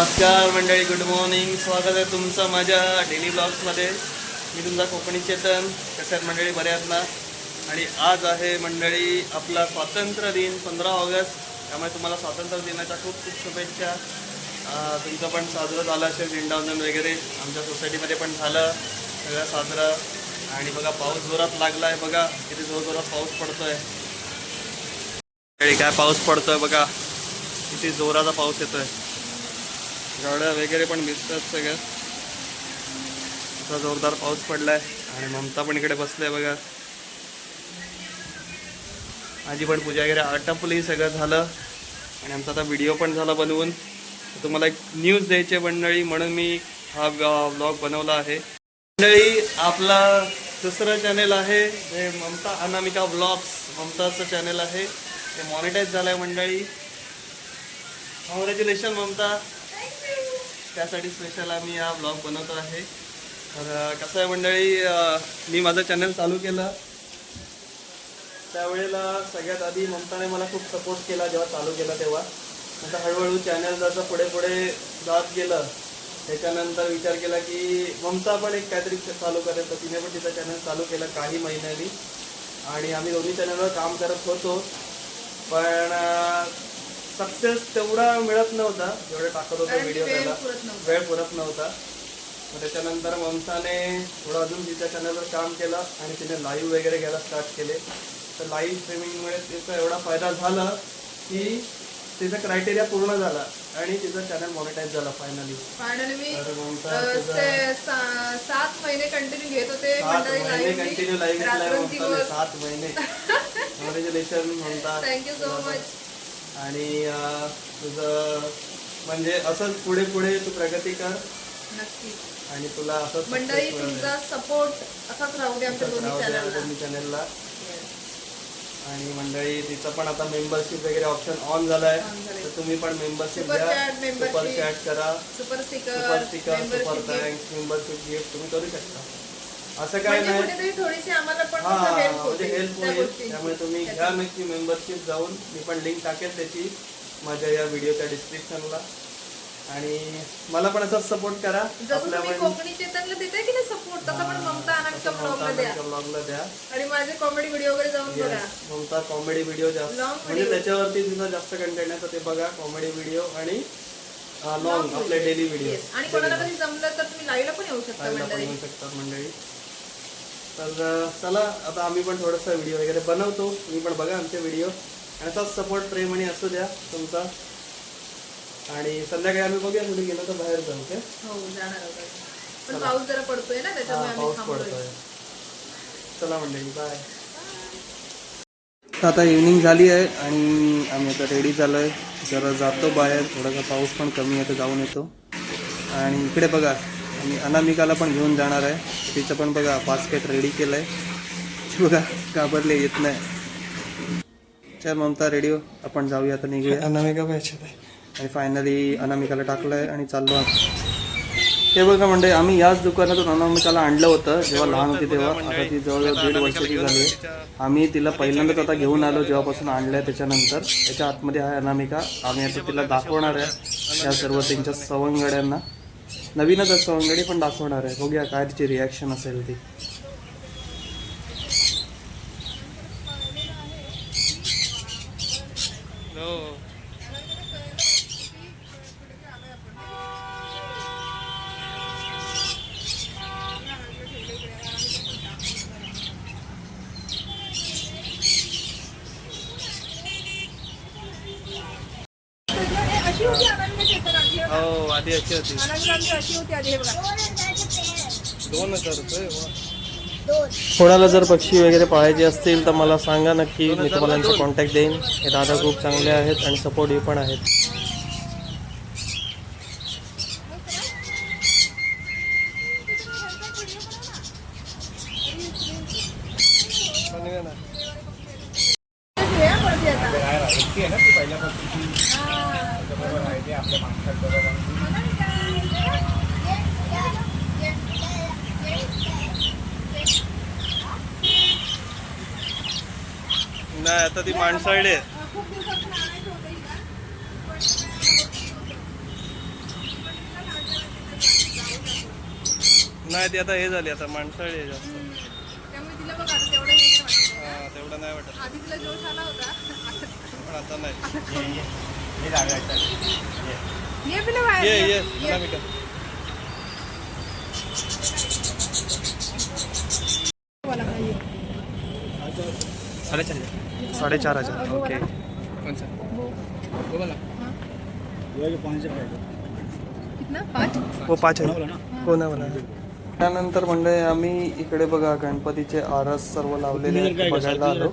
नमस्कार मंडळी good morning स्वागत आहे तुमचं माझ्या डेली ब्लॉग्समध्ये मी तुमचा कोकणी चेतन. कसे आहेत मंडळी बरे आहेत ना आणि आज आहे मंडळी आपला स्वातंत्र्य दिन पंधरा ऑगस्ट. त्यामुळे तुम्हाला स्वातंत्र्य दिनाच्या खूप खूप शुभेच्छा. तुमचं पण साजरं झालं असेल झेंडावंदन वगैरे. आमच्या सोसायटीमध्ये पण झालं. सगळं साजरं. आणि बघा पाऊस जोरात लागला आहे बघा किती जोर जोरात पाऊस पडतोय. मंडळी, काय पाऊस पडतोय बघा. किती जोराचा पाऊस येतोय. गाड्या वगैरे पण दिसतात सगळ्या. असा जोरदार पाऊस पडलाय आणि ममता पण इकडे बसले बघा. माझी पण पूजा वगैरे आटपली सगळं झालं. आणि आमचा आता व्हिडिओ पण झाला बनवून. तुम्हाला एक न्यूज द्यायची मंडळी म्हणून मी हा ब्लॉग बनवला आहे. मंडळी आपला दुसरं चॅनेल आहे जे ममता अनामिका ब्लॉग्स ममताचं चॅनेल आहे. ते मॉनिटाईज झालं आहे मंडळी. कॉंग्रॅच्युलेशन ममता. त्यासाठी स्पेशल आम्ही हा ब्लॉग बनवतो आहे. तर कसं आहे मंडळी मी माझं चॅनल चालू केलं. त्यावेळेला सगळ्यात आधी ममताने मला खूप सपोर्ट केला जेव्हा चालू केला तेव्हा. आता हळूहळू चॅनल जसं पुढे पुढे जात गेलं त्याच्यानंतर विचार केला की ममता पण एक काहीतरी चालू करेल तर तिने पण तिचं चॅनल चालू केलं काही महिन्यांनी. आणि आम्ही दोन्ही चॅनलवर काम करत होतो. पण सक्सेस तेवढा मिळत नव्हता. जेवढे टाकत होतो व्हिडिओ वेळ त्याला. पुरत नव्हता. वेळ पुरत नव्हता. मग त्याच्यानंतर ममताने थोडं अजून तिच्या चॅनलवर काम केलं आणि तिने लाईव्ह वगैरे घ्यायला स्टार्ट केले. तर लाईव्ह स्ट्रीमिंगमुळे तिचा एवढा फायदा झाला की तिचा क्रायटेरिया पूर्ण झाला आणि तिचं चॅनल मॉनिटाईज झाला फायनली फायनली मी सात महिने कंटिन्यू घेत होते महिने. कंटिन्यू लाईव्ह सात महिने. कॉंग्रॅच्युलेशन म्हणतात. थँक्यू सो मच आणि तुझं म्हणजे असंच पुढे पुढे तू प्रगती कर. नक्की. आणि तुला असंच मंडळी. तुमचा सपोर्ट असाच राहू दे आमच्या दोन्ही राहू द्या चॅनलला दोन्ही चॅनलला आणि मंडळी तिचं पण आता मेंबरशिप वगैरे ऑप्शन ऑन झालाय. झालंय. तर तुम्ही पण मेंबरशिप घ्या. सुपर चॅट करा. Super sticker super. Thanks membership gift तुम्ही करू शकता. असं काय म्हणजे नाही. कुठेतरी थोडीशी आम्हाला पण हा हेल्प म्हणजे होते हेल्प त्या होईल. गोष्टींची. त्यामुळे तुम्ही घ्या नक्की मेंबरशिप जाऊन. मी पण लिंक टाकेल त्याची. माझ्या या व्हिडिओच्या डिस्क्रिप्शनला आणि मला पण असाच सपोर्ट करा. जसं तुम्ही कोकणी चेतनला देताय की नाही सपोर्ट तसा पण ममता अनामिका ब्लॉगला द्या. ब्लॉगला द्या. आणि माझे कॉमेडी व्हिडिओ वगैरे जाऊन बघा. Yes. ममता कॉमेडी व्हिडिओ जास्त Long म्हणजे video. त्याच्यावरती तिथं जास्त कंटेंट आहे तर ते बघा कॉमेडी व्हिडिओ आणि लॉंग आपले डेली व्हिडिओ Yes. आणि कोणाला कधी जमलं तर तुम्ही लाईव्हला पण येऊ शकता मंडळी. शकतात मंडळी. तर चला आता आम्ही पण थोडंसं व्हिडिओ वगैरे बनवतो. तुम्ही पण बघा आमचे व्हिडिओ आणि असाच सपोर्ट प्रेम आणि असू द्या तुमचा. आणि संध्याकाळी आम्ही बघूया कुठे गेलो तर बाहेर जाऊ ओके? हो जाणार आहोत. पण पाऊस जरा पडतोय ना त्याच्यामुळे आम्ही पाऊस पडतोय. चला मंडळी बाय आता इव्हनिंग झाली आहे आणि आम्ही आता रेडी झालो आहे जरा जातो बाहेर थोडासा पाऊस पण कमी आहे तर जाऊन येतो. आणि इकडे बघा आम्ही अनामिकाला पण घेऊन जाणार आहे. तिचं पण बघा बास्केट रेडी केलं आहे बघा घाबरले येत नाही. चल ममता रेडिओ आपण जाऊया आता निघूया. अनामिका पाहिजे आणि फायनली अनामिकाला टाकलं आहे आणि चाललो आहोत. हे बघा म्हणजे आम्ही याच दुकानातून अनामिकाला आणलं होतं जेव्हा लहान होती तेव्हा. आता ती जवळजवळ दीड वर्षाची झाली. आहे. आम्ही तिला पहिल्यांदाच आता घेऊन आलो जेव्हापासून आणलंय त्याच्यानंतर. त्याच्या आतमध्ये आहे अनामिका. आम्ही आता तिला दाखवणार आहे. या सर्व त्यांच्या सवंगड्यांना. नवीनच आहे अंगडी पण दाखवणार आहे. बघूया काय तिची रिॲक्शन असेल ती अशी होती अनामिका चेतन आधी. हो आधी अशी होती. अशी आधी हे बघा. दोन हजार रुपये कोणाला जर पक्षी वगैरे पाहायचे असतील तर मला सांगा नक्की. मी तुम्हाला यांचा कॉन्टॅक्ट देईन. हे दादा खूप चांगले आहेत आणि सपोर्टिव्ह पण आहेत. हे पडते आता. ती आहे होतं बरोबर आपल्या बरोबर नाही आता ती माणसाळी नाही ती आता हे झाली आता माणसाळी जास्त. तेवढं नाही वाटत. पण आता नाही. ये. ये बाहेर ये अनामिका साडेचार साडेचार हजार ओके. कितना? पाच? हो पाच आहे कोणा म्हणा त्यानंतर म्हणजे आम्ही इकडे बघा गणपतीचे आरस सर्व लावलेले बघायला आलो.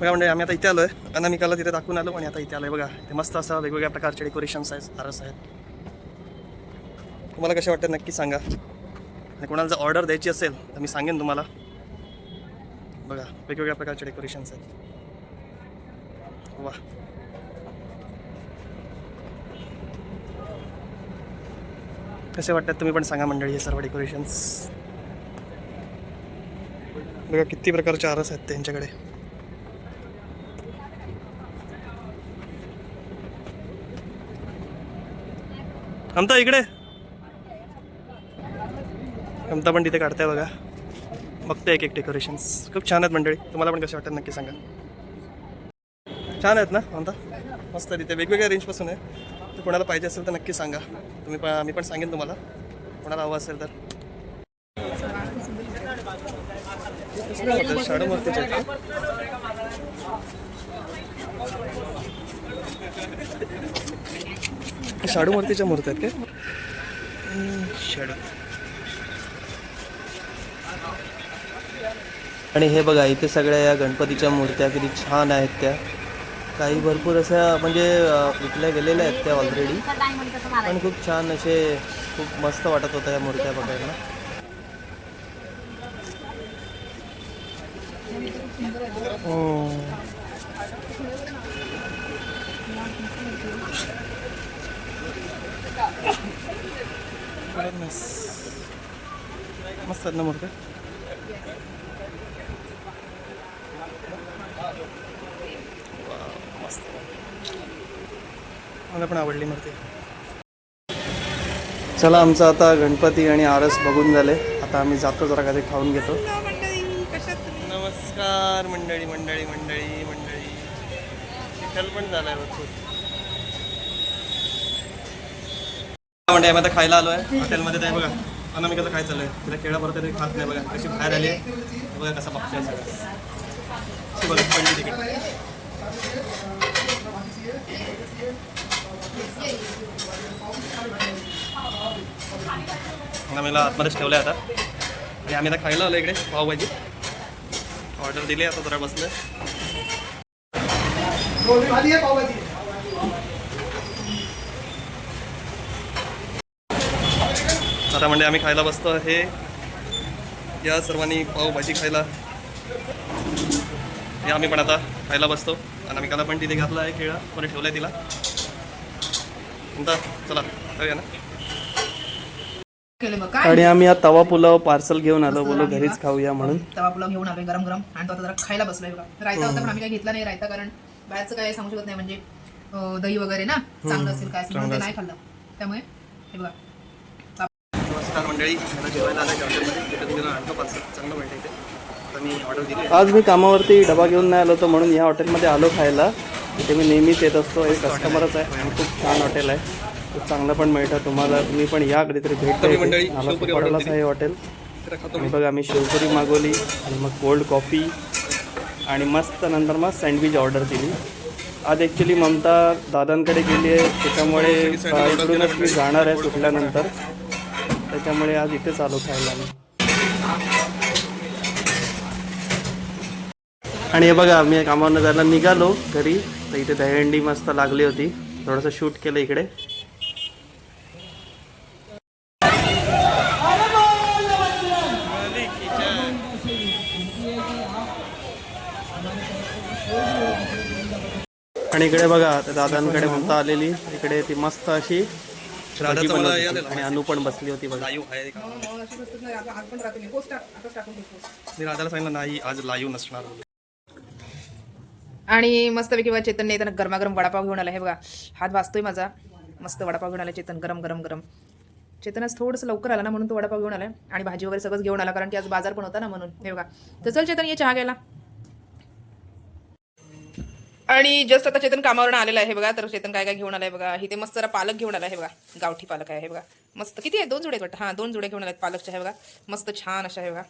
बघा म्हणजे आम्ही आता इथे आलोय. अनामिकाला तिथे दाखवून आलो आणि आता इथे आलोय बघा. इथे मस्त असं वेगवेगळ्या प्रकारचे डेकोरेशन्स आहेत आरस आहेत. तुम्हाला कसे वाटतं नक्की सांगा. आणि कोणाला जर ऑर्डर द्यायची असेल तर मी सांगेन तुम्हाला. बघा वेगवेगळ्या प्रकारचे डेकोरेशन्स आहेत वा कसे वाटतात तुम्ही पण सांगा मंडळी हे सर्व डेकोरेशन्स बघा किती प्रकारचे आरस आहेत त्यांच्याकडे. आमता इकडे. आमता पण तिथे काढताय बघा. बघते एक एक डेकोरेशन्स खूप छान आहेत मंडळी. तुम्हाला पण कसे वाटतात नक्की सांगा. छान आहेत ना आमता मस्त तिथे वेगवेगळ्या रेंजपासून आहे. तर कोणाला पाहिजे असेल तर नक्की सांगा. तुम्ही पण मी पण सांगेन तुम्हाला. कोणाला हवं असेल तर. शाडू मूर्तीचे आहेत का? शाडू मूर्तीच्या मूर्ती आहेत काय शाडू. आणि हे बघा इथे सगळ्या या गणपतीच्या मूर्त्या किती छान आहेत त्या. काही भरपूर अशा म्हणजे विकल्या गेलेल्या आहेत त्या ऑलरेडी पण खूप छान असे खूप मस्त वाटत होत्या या मूर्त्या बघायला. हम्म. मस्त आहेत ना मूर्त्या मस्त मला पण आवडली मूर्ती चला आमचं आता गणपती आणि आरस बघून झाले. आता आम्ही जातो जरा काहीतरी खाऊन घेतो. नमस्कार मंडळी मंडळी मंडळी मंडळी. चिखल पण झालाय भरपूर. म्हणजे आम्ही आता खायला आलो आहे हॉटेलमध्ये ते बघा अनामिकाचं काय आहे तिला केळा परत तरी खात नाही बघा. कशी बाहेर आली आहे. बघा कसा बघतोय सगळं. बघा पडली तिकडे. आम्हाला आतमध्येच ठेवलं आहे आता. आणि आम्ही आता खायला आलो इकडे पावभाजी. ऑर्डर दिली आता जरा बसलं आता म्हणजे आम्ही खायला बसतो हे या सर्वांनी पावभाजी खायला. हे आम्ही पण आता खायला बसतो. आणि आम्ही काला पण तिथे घातला आहे खेळा. कोणी ठेवलाय तिला? आता चला जाऊया ना. आणि आम्ही हा तवा पुलाव पार्सल घेऊन आलो. बोलो घरीच खाऊया म्हणून. तवा पुलाव घेऊन आलोय गरम गरम. आणि तो आता जरा खायला बसलोय बघा. रायता होता पण आम्ही काही घेतला नाही रायता कारण बाहेरचं काय सांगू शकत नाही. म्हणजे दही वगैरे ना चांगलं असेल काय असेल नाही खाल्लं. त्यामुळे हे बघा. नमस्कार मंडळी. मला जेवायला आलं हॉटेलमध्ये. तिथे तुम्ही आणतो पार्सल. चांगलं मिळतं इथे तर मी ऑर्डर दिली आज मी कामावरती डबा घेऊन नाही आलो होतो म्हणून या हॉटेलमध्ये आलो खायला. इथे मी नेहमीच येत असतो. एक कस्टमरच आहे. आणि खूप छान हॉटेल आहे. खूप चांगलं पण मिळतं. तुम्हाला तुम्ही पण या कधीतरी भेट मला खूप आवडलंच आहे हॉटेल. आणि बघा आम्ही शेवपुरी मागवली आणि मग कोल्ड कॉफी आणि मस्त नंतर मग सँडविच ऑर्डर केली. आज ॲक्च्युली ममता दादांकडे गेली आहे. त्याच्यामुळे अ, इकडूनच मी जाणार आहे सुटल्यानंतर. त्याच्यामुळे आज इथेच आलो खायला आणि हे बघा मी कामावरनं जायला निघालो घरी. तर इथे दहीहंडी मस्त लागली होती. थोडंसं शूट केलं इकडे. आणि इकडे बघा त्या दादांकडे म्हणता आलेली इकडे ती मस्त अशी भजी बनवत होती. आणि अनु पण बसली होती बघा. ठेवतो. मी राधाला सांगितलं नाही आज लाईव्ह नसणार. आणि मस्तपैकी बघा चेतनने येताना गरमागरम वडापाव घेऊन आला. हे बघा हात वाचतोय माझा. मस्त वडापाव घेऊन आला चेतन गरम गरम गरम. चेतन आज थोडंसं लवकर आला ना म्हणून तो वडापाव घेऊन आला. आणि भाजी वगैरे सगळंच घेऊन आला कारण की आज बाजार पण होता ना म्हणून. हे बघा. तर चल चेतन ये चहा घ्यायला. आणि जस्ट आता चेतन कामावरून आलेला आहे बघा. तर चेतन काय काय घेऊन आलाय बघा. इथे मस्त जरा पालक घेऊन आला आहे बघा. गावठी पालक आहे बघा. मस्त. किती आहे? दोन जुडे वाटतं. हां दोन जुडे घेऊन आले पालकच्या आहे बघा. मस्त छान अशा आहे बघा.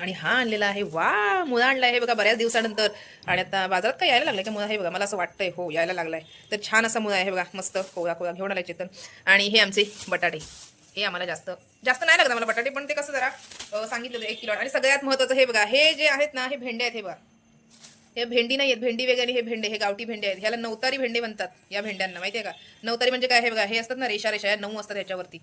आणि हा आणलेला आहे. वा मुळा आणला आहे बघा बऱ्याच दिवसानंतर. आणि आता बाजारात काय यायला लागलाय का मुळा? आहे बघा. मला असं वाटतंय. हो यायला लागलाय. तर छान असा मुळा आहे बघा. मस्त कोळा कोळा घेऊन आलाय चेतन. आणि हे आमचे बटाटे. हे आम्हाला जास्त जास्त नाही लागत आम्हाला बटाटे पण ते कसं जरा सांगितलेलं एक किलो. आणि सगळ्यात महत्त्वाचं हे बघा. हे जे आहेत ना हे भेंडे आहेत हे बघा. हे भेंडी नाही आहेत भेंडी वगैरे हे भेंडे हे गावठी भेंडे आहेत. ह्याला नवतारी भेंडे म्हणतात या भेंड्यांना माहिती आहे का? नवतारी म्हणजे काय? हे बघा हे असतात ना रेषा रेषा या नऊ असतात ह्याच्यावरती.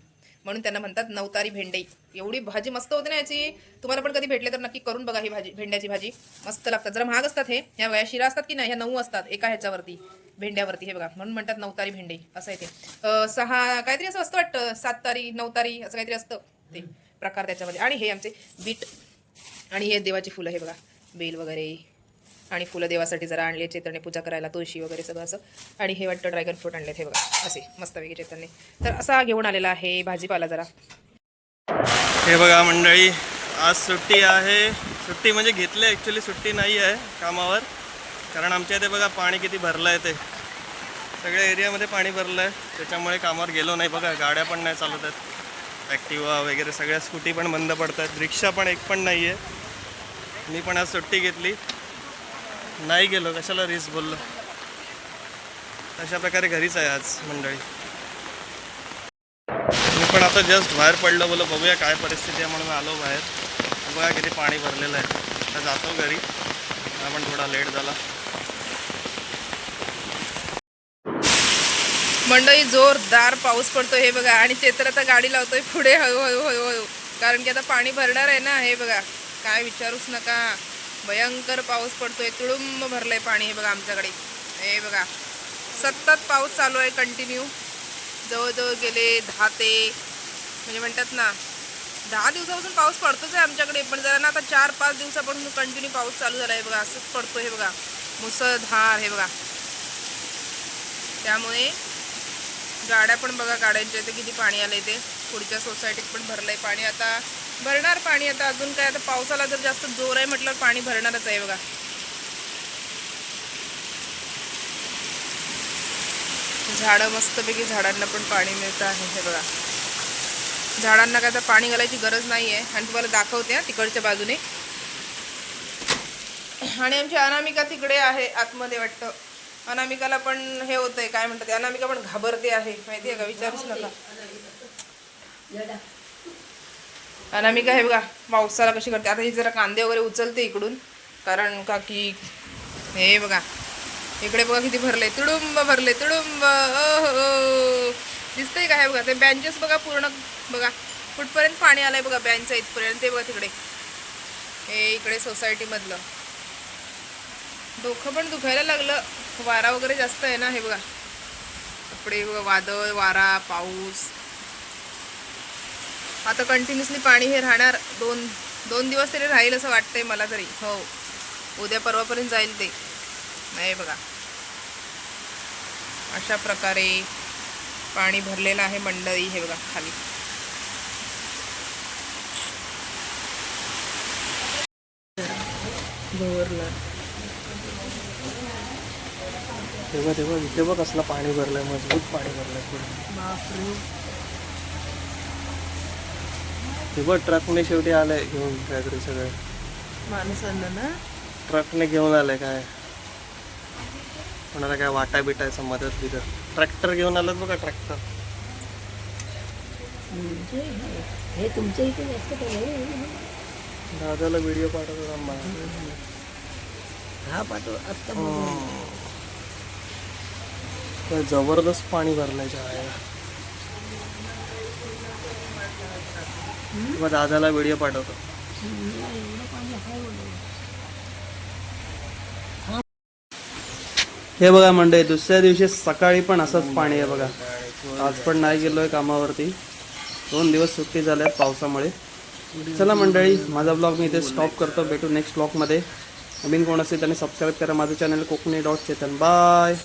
म्हणून त्यांना म्हणतात नवतारी भेंडे. एवढी भाजी मस्त होते ना याची. तुम्हाला पण कधी भेटले तर नक्की करून बघा ही भाजी भेंड्याची भाजी. मस्त लागतात. जरा महाग असतात हे. ह्या बघा, या शिरा असतात की नाही? ह्या नऊ असतात एका ह्याच्यावरती भेंड्यावरती हे बघा. म्हणून म्हणतात नवतारी भेंडे. असं आहे ते. सहा काहीतरी असं असतं वाटतं. सात तारी नऊ तारी असं काहीतरी असतं ते प्रकार त्याच्यामध्ये. आणि हे आमचे बीट आणि हे देवाची फुलं हे बघा. बेल वगैरे. आणि फुलं देवासाठी जरा आणले चेतनने पूजा करायला तुळशी वगैरे सगळं असं. आणि हे वाटतं ड्रॅगन फ्रूट आणले हे बघा. असे मस्तपैकी चेतनने तर असा घेऊन आलेला आहे भाजीपाला जरा. हे बघा मंडळी आज सुट्टी आहे. सुट्टी म्हणजे घेतली ॲक्च्युली सुट्टी नाही आहे कामावर. कारण आमच्या इथे बघा पाणी किती भरलं आहे ते. सगळ्या एरियामध्ये पाणी भरलं आहे त्याच्यामुळे कामावर गेलो नाही बघा. गाड्या पण नाही चालत आहेत. ॲक्टिवा वगैरे सगळ्या स्कूटी पण बंद पडत आहेत रिक्षा पण एक पण नाही आहे मी पण आज सुट्टी घेतली. नाही गेलो कशाला रिस्क बोललो? अशा प्रकारे घरीच आहे आज मंडळी. मी पण आता जस्ट बाहेर पडलो बोलो बघूया काय परिस्थिती आहे म्हणून आलो बाहेर. बघा किती पाणी भरलेलं आहे. आता जातो घरी. आपण पण थोडा लेट झाला. मंडळी जोरदार पाऊस पडतोय हे बघा. आणि चेत्र आता गाडी लावतोय पुढे. हळूहळू हळूहळू. कारण की आता पाणी भरणार आहे ना हे बघा. काय विचारूच नका. भयंकर पाऊस पडतोय तुडुंब भरलंय पाणी हे बघा आमच्याकडे. हे बघा सतत पाऊस चालू आहे कंटिन्यू जवळजवळ गेले दहा ते म्हणजे म्हणतात ना दहा दिवसापासून पाऊस पडतोच आहे आमच्याकडे पण जरा ना आता चार पाच दिवसापासून कंटिन्यू पाऊस चालू झाला आहे बघा असंच पडतो हे बघा. मुसळधार हे बघा. त्यामुळे गाड्या पण बघा गाड्यांच्या इथे किती पाणी आलंय ते. पुढच्या सोसायटीत पण भरलं आहे पाणी. आता भरणार पाणी आता अजून काय आता पावसाला जर जास्त जोर आहे म्हटलं पाणी भरणारच आहे बघा. झाडं मस्तपैकी झाडांना पण पाणी मिळतं आहे हे बघा. झाडांना काय आता पाणी घालायची गरज नाही आहे आणि तुम्हाला दाखवते हा तिकडच्या बाजूने. आणि आमची अनामिका तिकडे आहे आतमध्ये वाटतं. अनामिकाला पण हे होतंय काय म्हणतात अनामिका पण घाबरते आहे. माहिती आहे का? विचारूच नका. अनामिका हे बघा पावसाला कशी करते. आता ही जरा कांदे वगैरे उचलते इकडून. कारण का की हे बघा. इकडे बघा किती भरले. तुडुंब भरले तुडुंब. ओहो दिसतंय का हे बघा? ते बँचेस बघा पूर्ण बघा. कुठपर्यंत पाणी आलंय बघा बँचा इथपर्यंत. ते बघा तिकडे. हे इकडे सोसायटीमधलं डोकं पण दुखायला लागलं. वारा वगैरे जास्त आहे ना हे बघा. कपडे बघा वादळ वारा पाऊस. आता कंटिन्युअसली पाणी हे राहणार दोन दोन दिवस तरी राहील असं वाटतंय मला तरी. हो. उद्या परवापर्यंत जाईल ते. नाही बघा. अशा प्रकारे पाणी भरलेलं आहे मंडळी हे बघा खाली. भरलं. तेव्हा तेव्हा इथे बघ कसलं पाणी भरलंय? मजबूत पाणी भरलंय पुढे ते बघ ट्रकने शेवटी आलंय घेऊन काहीतरी सगळं. माणसांना ना? ट्रकने घेऊन आलंय काय? कोणाला काय वाटा बिटायचं मदत बिदत? ट्रॅक्टर घेऊन आलं बघा ट्रॅक्टर. हे तुमच्या इथे जास्त दादाला व्हिडिओ पाठवतो. हा पाठव आत्ता तर जबरदस्त पाणी भरलंय आहे मग दादाला व्हिडिओ पाठवतो. हे बघा मंडळी दुसऱ्या दिवशी सकाळी पण असंच पाणी आहे बघा. आज पण नाही गेलोय कामावरती. दोन दिवस सुट्टी झाल्यात पावसामुळे. चला मंडळी माझा ब्लॉग मी इथे स्टॉप करतो. भेटू नेक्स्ट ब्लॉगमध्ये नवीन कोण असेल त्यांनी सबस्क्राईब करा. माझं channel Konkani dot Chetan bye